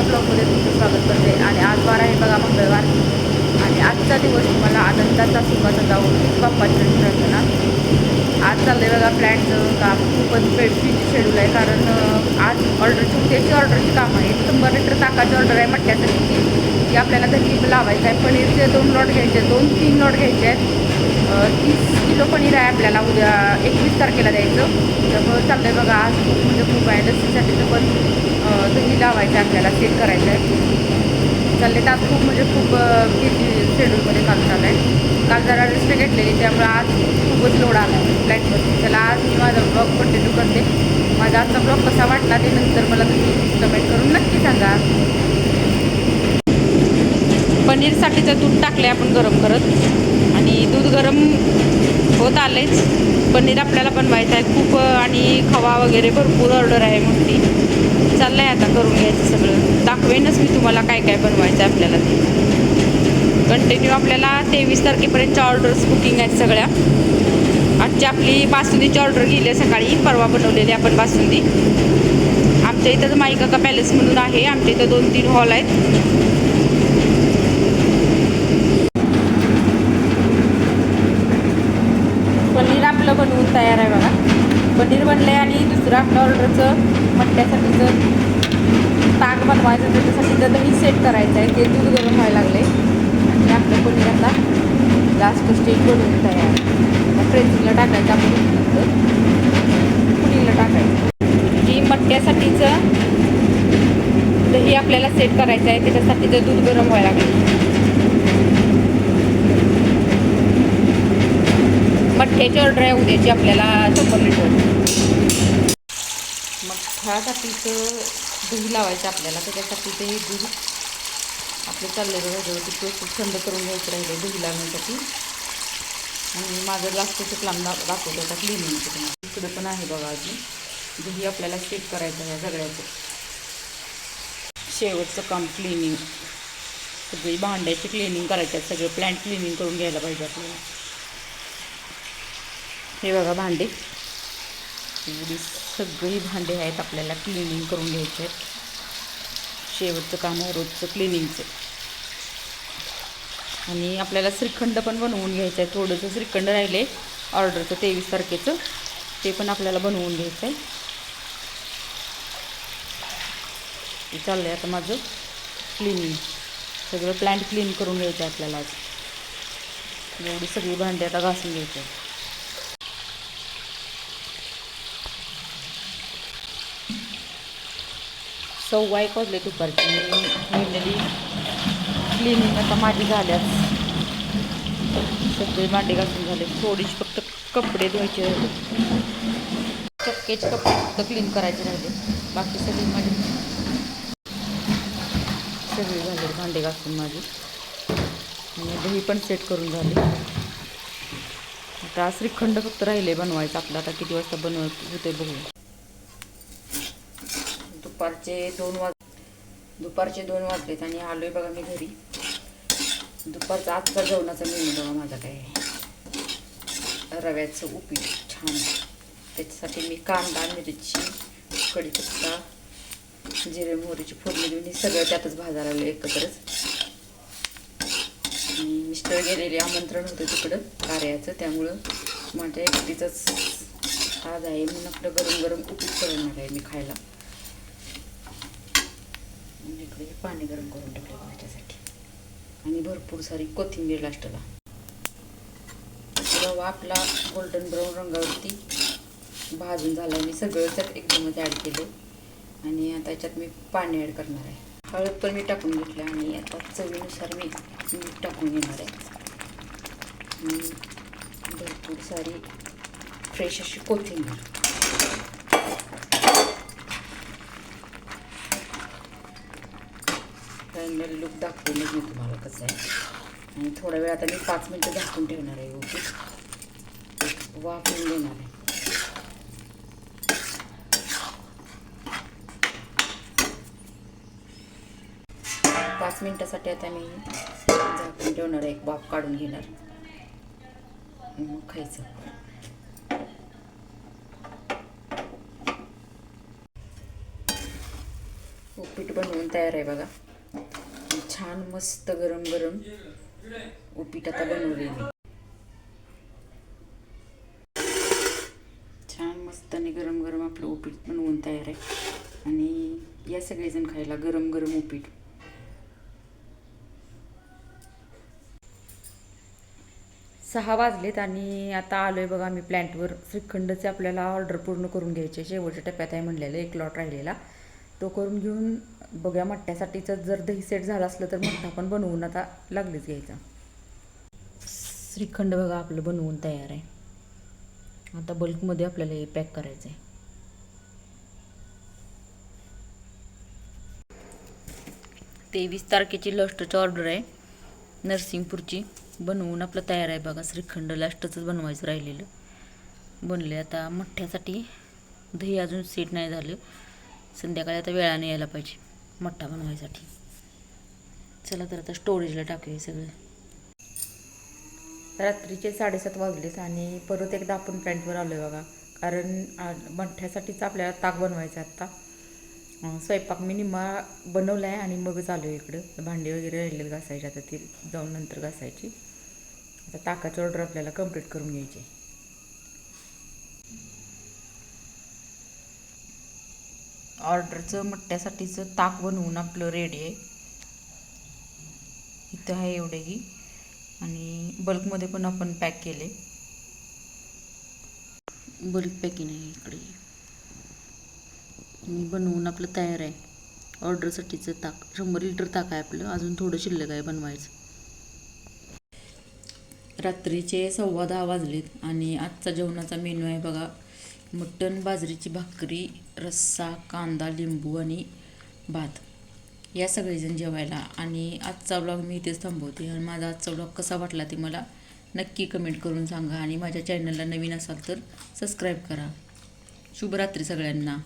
एका ब्लॉगमध्ये तुमचं स्वागत करते. आणि आज वार आहे बघा मंगळवार. आणि आजचा दिवस तुम्हाला आनंदाचा सुखाचा जाऊन बाप्पाची प्रार्थना ना? आज आहे बघा प्लॅनचं काम. खूपच बिझी शेड्यूल आहे. कारण आज ऑर्डरची त्याची ऑर्डरची काम आहे शंभर लिटर ताकाची ऑर्डर आहे मट्ट्यासाठी ती आपल्याला घरी लावायचं आहे. पनीरचे दोन लॉट घ्यायचे आहेत, दोन तीन लॉट घ्यायचे आहेत. तीस किलो पनीर आहे आपल्याला. उद्या एकवीस तारखेला द्यायचं. त्यामुळं आहे बघा. आज खूप म्हणजे खूप आहे. लस्सीसाठीचं पण दही लावायचं आपल्याला. सेट करायचं आहे चालले तर आज खूप म्हणजे खूप बिझी शेड्यूलमध्ये काम चाललं आहे. काल जरा रेस्ट घेतलेली. त्यामुळे आज खूपच लोड आला आहे फ्लाईटवरती चला आज मी माझा ब्लॉग कंटिन्यू करते. माझा आजचा ब्लॉग कसा वाटला ते नंतर मला तुम्ही कमेंट करून नक्की सांगा. पनीरसाठीचं दूध टाकले आपण गरम करत. आणि दूध गरम होत आलेच पनीर आपल्याला बनवायचं आहे. खूप आणि खवा वगैरे भरपूर ऑर्डर आहे मोठी. चाललं आहे आता करून घ्यायचं सगळं. दाखवेनच मी तुम्हाला काय काय बनवायचं आहे आपल्याला ते. कंटिन्यू आपल्याला तेवीस तारखेपर्यंतच्या ऑर्डर्स बुकिंग आहेत सगळ्या. आजची आपली बासुंदीची ऑर्डर गेली आहे सकाळी. परवा बनवलेली आपण बासुंदी. आमच्या इथं माईकाका पॅलेस म्हणून आहे. आमच्या इथं दोन तीन हॉल आहेत पनीर आपलं बनवून तयार आहे बघा. पनीर बनलं आहे आणि दुसरं आपलं ऑर्डरचं मट्ट्यासाठीचं ताक बनवायचं त्याच्यासाठी दही सेट करायचं आहे. ते दूध गरम व्हायला लागले आणि आपलं पनीर आता लास्ट स्टेज बनवून तयार फ्रेंचिंगला टाकायचं आपण. नंतर टाकायचं. की मटक्यासाठीचं दही आपल्याला सेट करायचं आहे. त्याच्यासाठीचं दूध गरम व्हायला लागले मठ्ठ्याची ऑर्डर आहे उद्याची आपल्याला शंभर लिटर मठ्ठ्यासाठीचं दूध लावायचं आपल्याला त्याच्यासाठी ते दूध आपलं चाललेलं ह्याच्यावरती खूप थंड करून घ्यायचं राहिलं दूध लावण्यासाठी. आणि माझं लास्टचं प्लान दा दाखवतो आता क्लिनिंगचं तुम्हाला. पण आहे बघा अजून. दही आपल्याला सेट करायचं आहे सगळ्याचं. शेवटचं काम क्लिनिंग सगळी भांड्याची क्लिनिंग करायची सगळं प्लॅन्ट क्लिनिंग करून घ्यायला पाहिजे आपल्याला. हे बघा भांडे. एवढी सगळी भांडे आहेत आपल्याला क्लिनिंग करून घ्यायचे आहेत. शेवटचं काम आहे रोजचं क्लिनिंगचं आणि आपल्याला श्रीखंड पण बनवून घ्यायचं आहे थोडंसं श्रीखंड राहिले ऑर्डरचं तेवीस तारखेचं ते पण आपल्याला बनवून घ्यायचं आहे चाललं आहे आता माझं क्लिनिंग सगळं प्लॅन्ट क्लीन करून घ्यायचं आहे आपल्याला आज. एवढी सगळी भांडी आता घासून घ्यायचं आहे सव्वा एक वाजले दुपारची. फायनली क्लिनिंग आता माझी झाल्यास सगळे भांडे घासून झाले. थोडीशी फक्त कपडे धुवायचे राहिले. चक्केचे कपडे फक्त क्लीन करायचे राहिले. बाकी सगळी माझी सगळी झाले भांडे घासून माझी. आणि दही पण सेट करून झाले. आता श्रीखंड फक्त राहिले बनवायचं. आपलं आता किती वाजता बनवत होते बघू दुपारचे दोन वाज दुपारचे दोन वाजलेत आणि आलो आहे बघा मी घरी. दुपारचा आजचा जेवणाचा मेनू बघा माझा काय आहे. रव्याचं उपीट छान. त्याच्यासाठी मी कांदा मिरची कढीपत्ता जिरे मोहरीची फोडणी देऊन हे सगळं त्यातच भाजायला लागलं एकत्रच. आणि मिस्टर गेलेले आमंत्रण होतं तिकडं कार्याचं. त्यामुळं माझ्या एकटीचंच आज आहे. म्हणून आपलं गरम गरम उपीट करणार आहे मी खायला आणि इकडे हे पाणी गरम करून टाकलं त्याच्यासाठी. आणि भरपूर सारी कोथिंबीर लास्टला रवा आपला गोल्डन ब्राऊन रंगावरती भाजून झाला मी सगळं त्यात एकदमच ॲड केलं. आणि आता याच्यात मी पाणी ॲड करणार आहे. हळद पण मी टाकून घेतलं आणि आता चवीनुसार मी मीठ टाकून घेणार आहे. आणि भरपूर सारी फ्रेश अशी कोथिंबीर. फायनल लुक दाखवून मी तुम्हाला कसं आहे. आणि थोड्या वेळ आता मी पाच मिनटं झाकून ठेवणार आहे ओके? वाफवून देणार आहे. पाच मिनटासाठी आता मी झाकून ठेवणार आहे एक बाप काढून घेणार. मग खायचं. उपीट बनवून तयार आहे बघा. छान मस्त गरम गरम उपीट आता बनवले छान मस्त आणि गरम गरम आपलं उपीट बनवून तयार आहे. आणि या सगळेजण खायला गरम गरम उपीट सहा वाजलेत आणि आता आलोय बघा आम्ही प्लॅन्टवर श्रीखंडचे आपल्याला ऑर्डर पूर्ण करून घ्यायचे. शेवटच्या टप्प्यात आहे म्हणलेलं. एक लॉट राहिलेला. तो करून घेऊन बघूया मठ्ठ्यासाठीचं जर दही सेट झालं असलं तर मठ्ठा पण बनवून आता लागलीच घ्यायचा. श्रीखंड बघा आपलं बनवून तयार आहे. आता बल्कमध्ये आपल्याला हे पॅक करायचं आहे तेवीस तारखेची लास्टची ऑर्डर आहे. नरसिंगपूरची बनवून आपलं तयार आहे बघा श्रीखंड लास्टचंच बनवायचं राहिलेलं. बनले आता मठ्ठ्यासाठी दही अजून सेट नाही झालं. संध्याकाळी आता वेळाने यायला पाहिजे मठ्ठा बनवायसाठी. चला तर आता स्टोरेजला टाकूया सगळं. रात्रीचे साडेसात वाजलेत आणि परत एकदा आपण प्लॅन्टवर आलो आहे बघा. कारण मठ्ठ्यासाठीच आपल्याला ताक बनवायचं आहे आत्ता स्वयंपाक मी निम्मा बनवला आहे आणि मगच आलो आहे इकडं. भांडी वगैरे राहिलेले घासायचे आता ती जाऊन नंतर घासायची. आता ताकाची ऑर्डर आपल्याला कंप्लीट करून घ्यायची ऑर्डरचं मट्ट्यासाठीचं ताक बनवून आपलं रेडी आहे. इथं आहे एवढेही आणि बल्कमध्ये पण आपण पॅक केले. बल्क पॅकिंग आहे इकडे. मी बनवून आपलं तयार आहे. ऑर्डरसाठीचं ताक. शंभर लिटर ताक आहे आपलं. अजून थोडं शिल्लक आहे बनवायचं. रात्रीचे सव्वा दहा वाजलेत आणि आजचा जेवणाचा मेनू आहे बघा. मटण बाजरीची भाकरी रस्सा कांदा लिंबू आणि भात. या सगळेजण जेवायला आणि आजचा ब्लॉग मी इथेच थांबवते. आणि माझा आजचा ब्लॉग कसा वाटला ते मला नक्की कमेंट करून सांगा. आणि माझ्या चॅनलला नवीन असाल तर सबस्क्राईब करा. शुभरात्री सगळ्यांना.